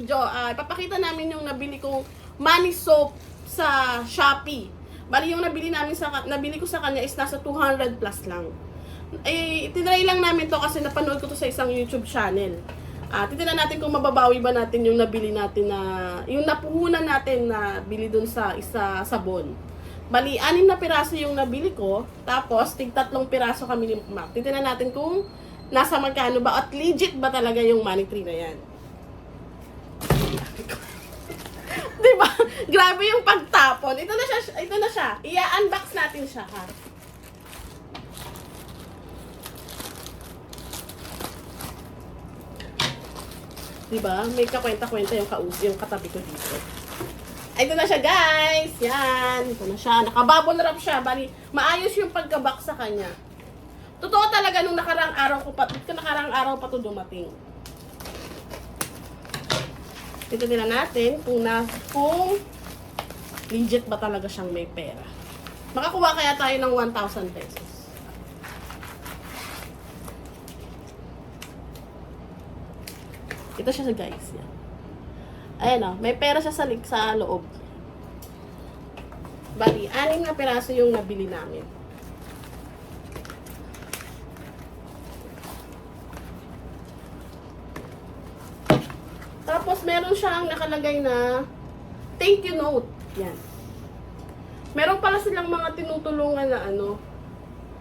video, ah, ipapakita namin yung nabili kong money soap sa Shopee. Bali yung nabili namin sa nabili ko sa kanya is nasa 200 plus lang. Eh, tinry lang namin to kasi napanood ko to sa isang YouTube channel. Ah, titignan natin kung mababawi ba natin yung nabili natin na yung napuhunan natin na bili dun sa isa sabon. Bali, anim na piraso yung nabili ko, tapos tig tatlong piraso kami ni Mac. Titignan natin kung nasa magkano ba at legit ba talaga yung money tree na yan. 'Di ba? Grabe yung pagtapon. Ito na siya, ito na siya. Ia-unbox natin siya, ha. Diba? May kakwenta-kwenta yung kaus, yung katabi ko dito. Ito na siya, guys! Yan! Ito na siya. Nakabubble wrap siya. Bali, maayos yung pagkabak sa kanya. Totoo talaga nung nakarang araw ko pa, nakarang araw pa to dumating. Ito nila natin kung na, kung legit ba talaga siyang may pera. Makakuha kaya tayo ng 1,000 pesos. Ito siya guys. Yan. Ayan o, may pera siya sa, sa loob. Bali, anim na piraso yung nabili namin. Tapos meron siyang nakalagay na thank you note. Yan. Meron pala silang mga tinutulungan na ano.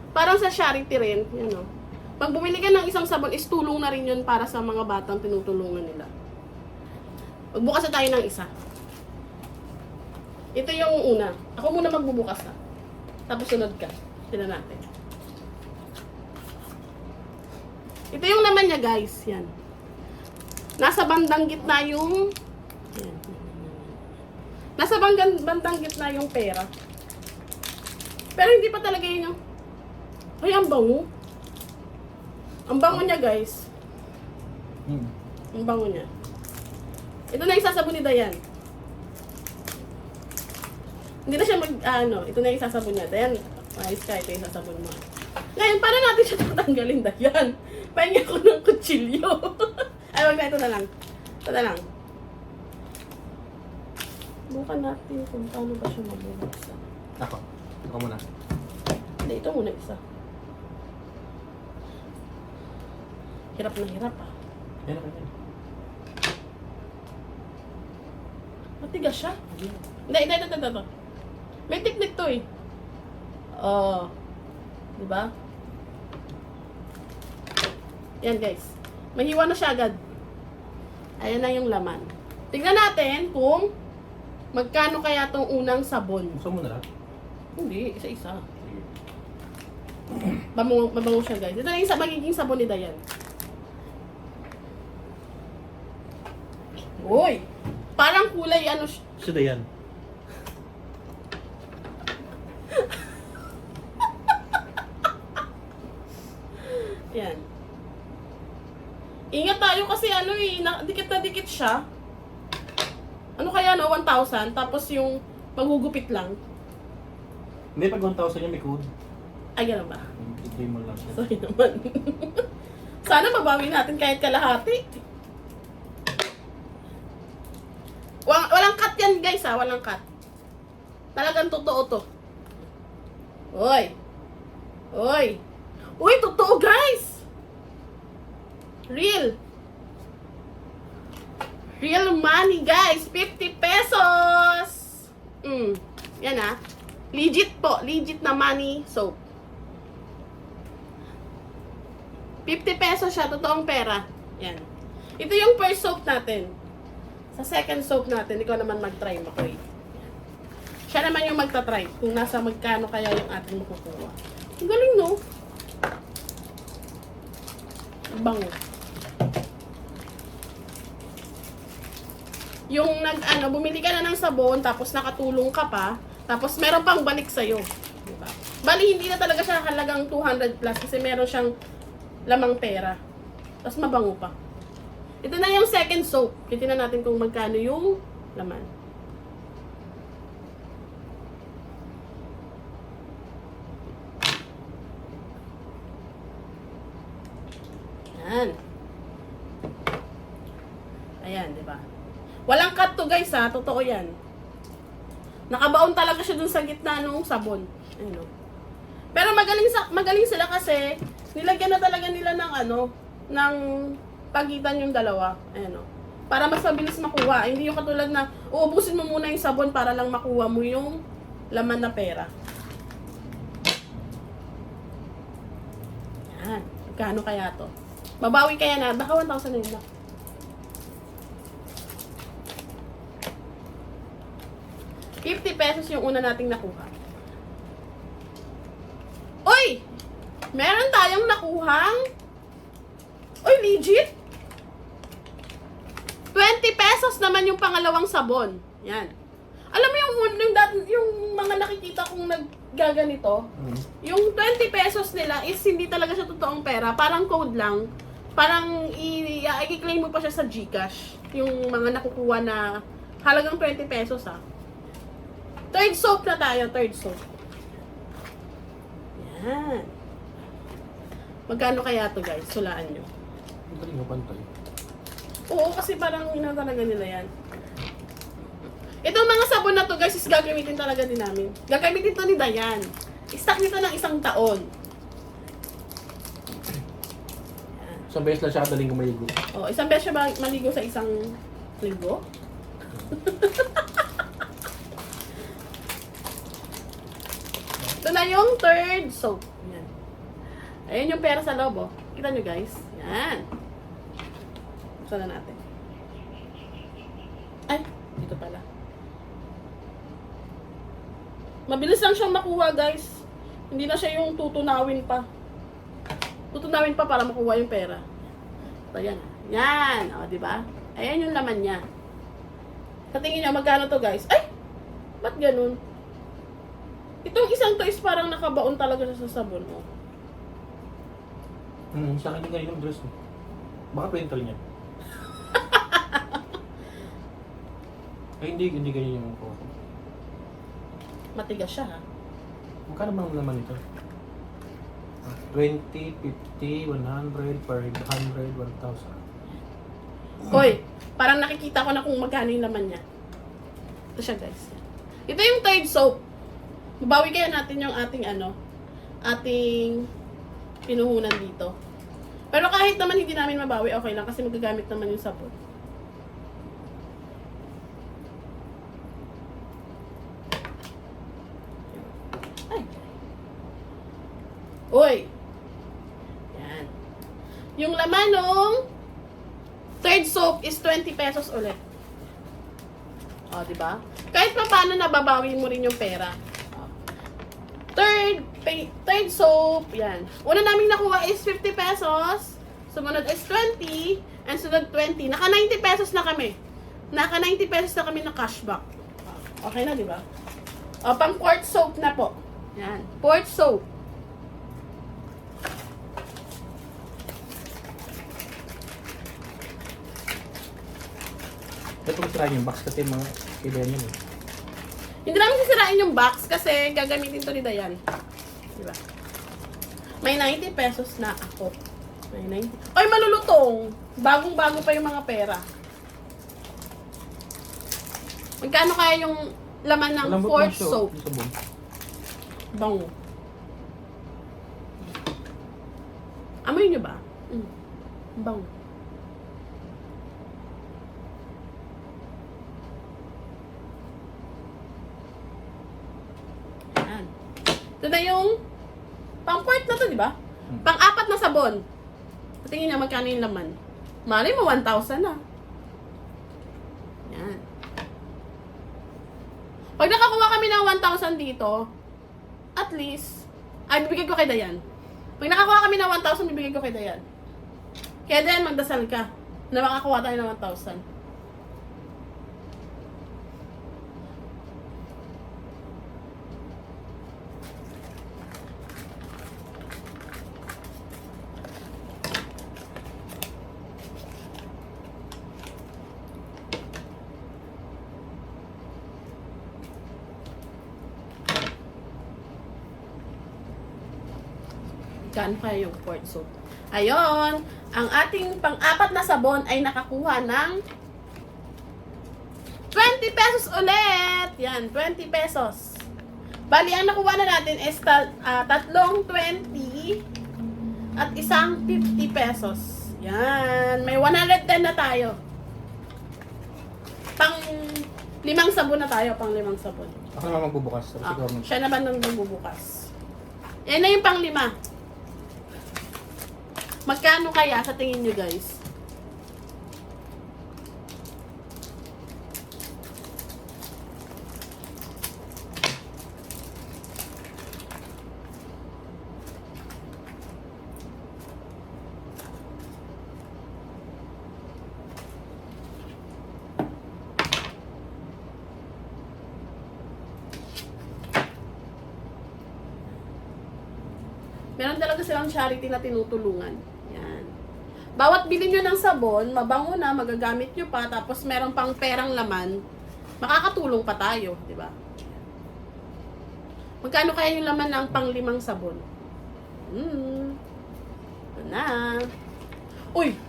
Parang sa charity rin. Yan o. Pag bumili ka ng isang sabon, is tulong na rin yun para sa mga batang tinutulungan nila. Magbukas na tayo ng isa. Ito yung una. Ako muna magbubukas ha. Tapos sunod ka. Tignan natin. Ito yung naman niya guys. Yan. Nasa bandang gitna yung... Yan. Nasa bandang, bandang gitna yung pera. Pero hindi pa talaga yun yung... Ay, ang bango. Ang bango niya guys. Hmm. Ang bango niya. Ito na yung sasabon ni Dayan. Hindi na siya mag, ano, ito na yung sasabon niya. Dayan, ayos ka, ito yung sasabon mo. Ngayon, paano natin siya tatanggalin, Dayan? Pahinga ko ng kutsilyo. Ay, wag na, ito na lang. Ito na lang. Bukan natin kung paano ba siya mabubuksan. Ako. Ako muna. Hindi, ito muna isa. Hirap na hirap ah. Yan ako yan. Matigas siya. Hindi, hindi, ito, ito. May technique to eh. Oh. Di ba? Yan guys. Mahiwa na siya agad. Ayan na yung laman. Tignan natin kung magkano kaya tong unang sabon. Gusto mo na lang? Hindi, isa-isa. Mabango, mabango siya guys. Ito na yung sa magiging sabon ni Dayan. Uy! Parang kulay ano siya. Sila yan. Yan. Ingat tayo kasi ano eh, na, dikit na dikit siya. Ano kaya no, 1,000, tapos yung magugupit lang. Hindi, pag 1,000 yung may code. Ay, ganun ba? Ibigay mo lang siya. Sorry naman. Sana mabawi natin kahit kalahati. Walang, walang cut yan guys ha, walang cut. Talagang totoo to. Oy. Oy. Uy, totoo guys. Real. Real money guys. 50 pesos. Mm. Yan ah. Legit po. Legit na money soap. 50 pesos siya, totoong pera. Yan. Ito yung first soap natin. Sa second soap natin, ikaw naman mag-try, Makoy. Siya naman yung magta-try kung nasa magkano kaya yung ating makukuha. Ang galing, no? Ang Bango. Yung nag, ano, bumili ka na ng sabon, tapos nakatulong ka pa, tapos meron pang balik sa'yo. Diba? Bali, hindi na talaga siya halagang 200 plus kasi meron siyang lamang pera. Tapos mabango pa. Ito na yung second soap. Titignan natin kung magkano yung laman. Yan. Walang cut to guys ha, totoo yan. Nakabaon talaga siya dun sa gitna nung sabon. Ano. Pero magaling sa magaling sila kasi nilagyan na talaga nila ng ano, ng pagitan yung dalawa. Ano. Para mas mabilis makuha. Hindi yung katulad na uubusin mo muna yung sabon para lang makuha mo yung laman na pera. Yan. Kano kaya to? Babawi kaya na. Baka 1,000 na yun. 50 pesos yung una nating nakuha. Uy! Meron tayong nakuhang Uy, legit! 20 pesos naman yung pangalawang sabon. Yan. Alam mo yung, yung, yung mga nakikita kong naggaganito, mm. yung 20 pesos nila is hindi talaga siya totoong pera. Parang code lang. Parang i-claim mo pa siya sa Gcash. Yung mga nakukuha na halagang 20 pesos ah. Third soap na tayo, third soap. Yan. Magkano kaya to guys? Sulaan nyo. Galing mo pantay. Oo, kasi parang ina talaga nila yan. Itong mga sabon na to guys is gagamitin talaga din namin. Gagamitin to ni Dayan. I-stock nito ng isang taon. Isang beses lang siya kadaling kumaligo. Oh, isang beses siya ba maligo sa isang linggo? Ito na yung third soap. Yan. Ayan yung pera sa loob, oh. Kita nyo, guys. Yan. Buksan na natin. Ay, dito pala. Mabilis lang siyang makuha, guys. Hindi na siya yung tutunawin pa. Tutunawin pa para makuha yung pera. Ito yan. Yan. O, di ba? Ayan yung laman niya. Sa tingin niya, magkano to, guys? Ay! Ba't ganun? Itong isang to is parang nakabaon talaga siya sa sabon. Oh. Hmm, sa akin din ganyan yung dress mo. Baka printer niya. Ay, hindi, hindi ganyan yung photo. Matigas siya, ha? Magkano bang naman ito? 20, 50, 100, 500, 1,000. Hoy, parang nakikita ko na kung magkano yung laman niya. Ito siya, guys. Ito yung third soap. Mabawi kaya natin yung ating ano, ating pinuhunan dito. Pero kahit naman hindi namin mabawi, okay lang kasi magagamit naman yung sabon. Ay. Uy. Yan. Yung laman nung third soap is 20 pesos ulit. O, di ba? Kahit pa paano nababawi mo rin yung pera. Third, pay, third soap, yan. Una naming nakuha is 50 pesos. Sumunod is 20. And sunod 20. Naka 90 pesos na kami. Naka 90 pesos na kami na cashback. Okay na, di ba? O, pang quart soap na po. Yan. Quart soap. Ito kung try yung box kasi mga idea niya eh. Hindi namin sisirain yung box kasi gagamitin to ni Dayan. Diba? May 90 pesos na ako. May 90. Ay, malulutong! Bagong-bago pa yung mga pera. Magkano kaya yung laman ng Malambot fourth ng soap? yung sabon. Bango. Amoy nyo ba? Mm. Bango. Yan. Ito na yung pang-fourth na to, di ba? Hmm. Pang-apat na sabon. Tingin niya magkano yung laman. Mali mo, 1,000 na. Yan. Pag nakakuha kami ng 1,000 dito, at least, ay, bibigay ko kay Dayan. Pag nakakuha kami ng 1,000, bibigay ko kay Dayan. Kaya Dayan, magdasal ka na makakuha tayo ng 1,000. Kaya yung quart soap? Ayon, ang ating pang-apat na sabon ay nakakuha ng pesos ulit. Yan, 20 pesos. Bali, ang nakuha na natin is ta- ah, tatlong 20 at isang 50 pesos. Yan. May 110 na tayo. Pang limang sabon na tayo. Pang limang sabon. Ako naman magbubukas. Ah, siya naman nang bumubukas. Yan na yung pang lima. Magkano kaya sa tingin nyo guys? Meron talaga silang charity na tinutulungan. Bawat bili nyo ng sabon, mabango na, magagamit nyo pa, tapos meron pang perang laman, makakatulong pa tayo, di ba? Magkano kaya yung laman ng pang limang sabon? Hmm. Ito na. Uy!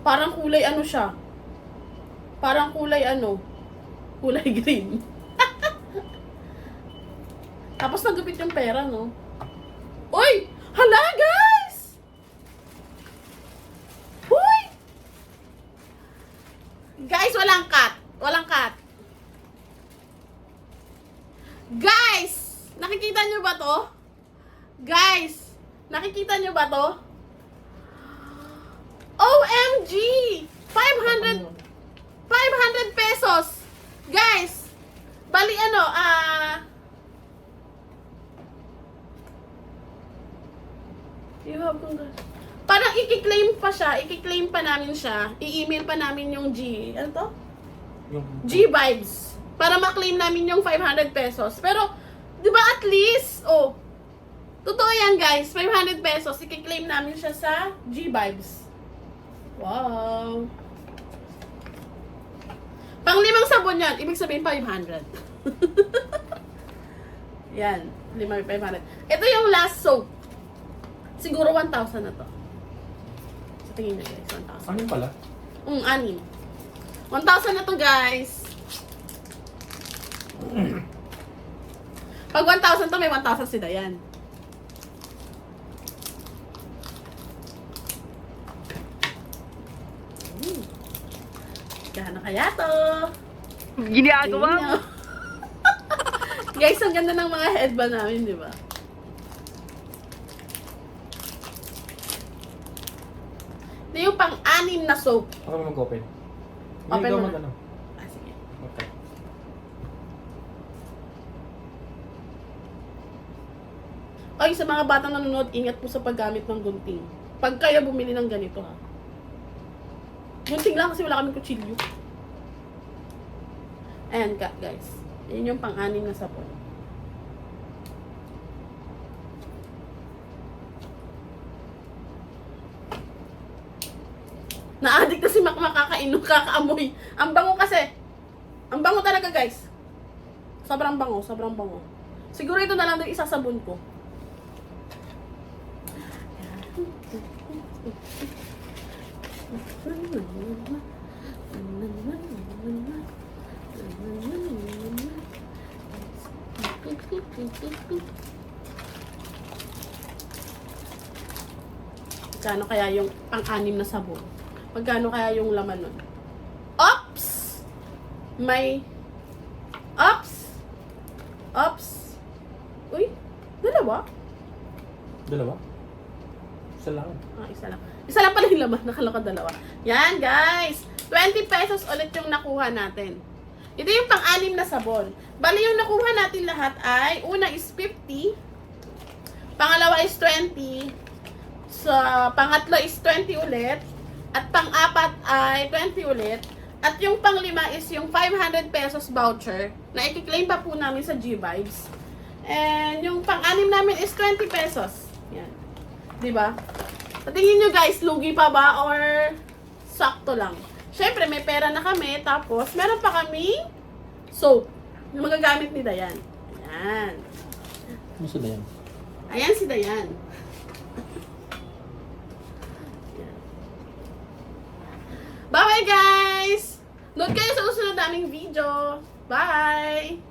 Parang kulay ano siya? Parang kulay ano? Kulay green. Tapos nagupit yung pera, no? Uy! Hala, guys! Uy! Guys, walang cut. Walang cut. Guys! Nakikita nyo ba to? Guys! Nakikita nyo ba to? OMG! 500 500 pesos! Guys! Bali ano, ah... You have congrats. Parang i-claim pa siya, i-claim pa namin siya, i-email pa namin yung G, ano to? Yung... G-Vibes. Para ma-claim namin yung 500 pesos. Pero, di ba at least, oh, totoo yan guys, 500 pesos, i-claim namin siya sa G-Vibes. Wow. Pang limang sabon yan, ibig sabihin 500. yan, limang 500. Ito yung last soap. Siguro 1,000 na to. Sa tingin nyo guys, 1,000. Ano yun pala? Mm, anim. 1,000 na to, guys. Pag 1,000 to, may 1,000 si Dayan. Mm. Kano kaya to? Ginagawa nyo. Guys, ang ganda ng mga headband namin, di ba? Ito yung pang-anim na soap. Ako naman mag-open. Hindi Open ikaw mo mag na. ano. Ah, sige. Okay. Ay, sa mga batang nanonood, ingat po sa paggamit ng gunting. Pag kayo bumili ng ganito, ha. Gunting lang kasi wala kaming kutsilyo. Ayan ka, guys. Yan yung pang-anim na sapon. Na-addict na si Mac makakainom, kakaamoy. Ang bango kasi. Ang bango talaga, guys. Sobrang bango, sobrang bango. Siguro ito na lang din isasabon ko. Magkano kaya yung pang-anim na sabon? Magkano kaya yung laman nun? Ops! May... Ops! Ops! Uy! Dalawa? Dalawa? Isa lang. Ah, isa lang. Isa lang pala yung laman. Nakaloka dalawa. Yan, guys. 20 pesos ulit yung nakuha natin. Ito yung pang-anim na sabon. Bali yung nakuha natin lahat ay, una is 50. Pangalawa is 20. Sa pangatlo is 20 ulit. At pang-apat ay 20 ulit. At yung panglima is yung 500 pesos voucher na i-claim pa po namin sa G-Vibes. And yung pang-anim namin is 20 pesos. Yan. 'Di ba? Sa tingin nyo guys, lugi pa ba or sakto lang? Siyempre, may pera na kami, tapos meron pa kami soap na magagamit ni Dayan. Ayan. Ano sa yan? Ayan si Dayan. Ayan. Bye-bye guys! Nood kayo sa susunod naming video. Bye!